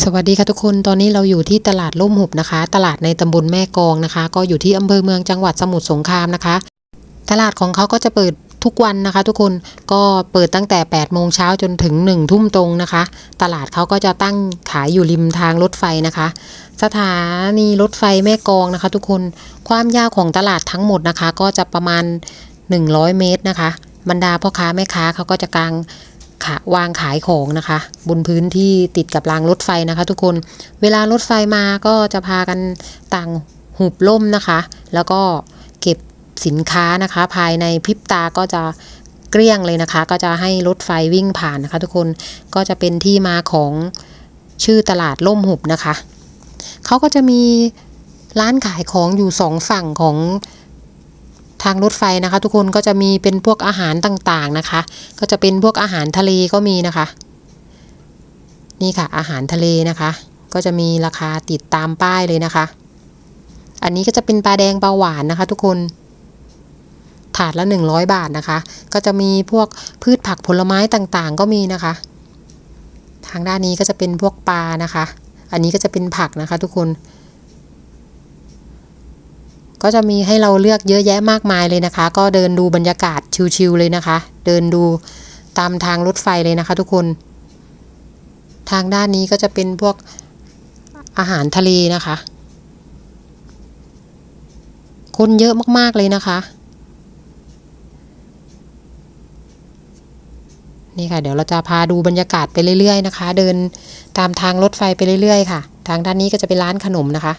สวัสดีค่ะทุกคนตอนนี้เราอยู่ที่ตลาดล่มหุบนะคะ ตลาดในตำบลแม่กองนะคะ ก็อยู่ที่อำเภอเมืองจังหวัดสมุทรสงครามนะคะ ตลาดของเขาก็จะเปิดทุกวันนะคะ ทุกคนก็เปิดตั้งแต่8โมงเช้าจนถึง1ทุ่มตรงนะคะ ตลาดเขาก็จะตั้งขายอยู่ริมทางรถไฟนะคะ สถานีรถไฟแม่กองนะคะ ทุกคนความยาวของตลาดทั้งหมดนะคะ ก็จะประมาณ 100 เมตรนะคะ บรรดาพ่อค้าแม่ค้าเขาก็จะกาง วางขายของนะคะ บนพื้นที่ติดกับรางรถไฟนะคะ ทุกคนเวลารถไฟมาก็จะพากันต่างหุบล่มนะคะ แล้วก็เก็บสินค้านะคะ ภายในพริบตาก็จะเกลี้ยงเลยนะคะ ก็จะให้รถไฟวิ่งผ่านนะคะ ทุกคนก็จะเป็นที่มาของชื่อตลาดล่มหุบนะคะเขาก็จะมีร้านขายของอยู่สองฝั่งของ ทางรถไฟนะคะ ทุกคนก็จะมีเป็นพวกอาหารต่างๆนะคะ ก็จะเป็นพวกอาหารทะเลก็มีนะคะ นี่ค่ะอาหารทะเลนะคะ ก็จะมีราคาติดตามป้ายเลยนะคะ อันนี้ก็จะเป็นปลาแดงปลาหวานนะคะ ทุกคนถาดละ 100 บาทนะคะ ก็จะมีพวกพืชผักผลไม้ต่างๆ ก็มีนะคะ ทางด้านนี้ก็จะเป็นพวกปลานะคะ อันนี้ก็จะเป็นผักนะคะ ทุกคน ก็จะมีให้เราเลือกเยอะแยะมากมายเลยนะคะ ก็เดินดูบรรยากาศชิลๆเลยนะคะ เดินดูตามทางรถไฟเลยนะคะ ทุกคน ทางด้านนี้ก็จะเป็นพวกอาหารทะเลนะคะ คนเยอะมากๆเลยนะคะ นี่ค่ะ เดี๋ยวเราจะพาดูบรรยากาศไปเรื่อยๆนะคะ เดินตามทางรถไฟไปเรื่อยๆค่ะ ทางด้านนี้ก็จะเป็นร้านขนมนะคะ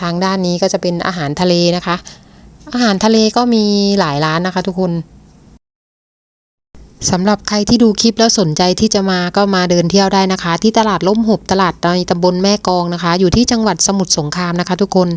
ทางด้านนี้ก็จะเป็นอาหารทะเลนะคะ อาหารทะเลก็มีหลายร้านนะคะ ทุกคนสำหรับใครที่ดูคลิปแล้วสนใจที่จะมาก็มาเดินเที่ยวได้นะคะ ที่ตลาดล่มหุบตลาดในตำบลแม่กองนะคะ อยู่ที่จังหวัดสมุทรสงครามนะคะ ทุกคน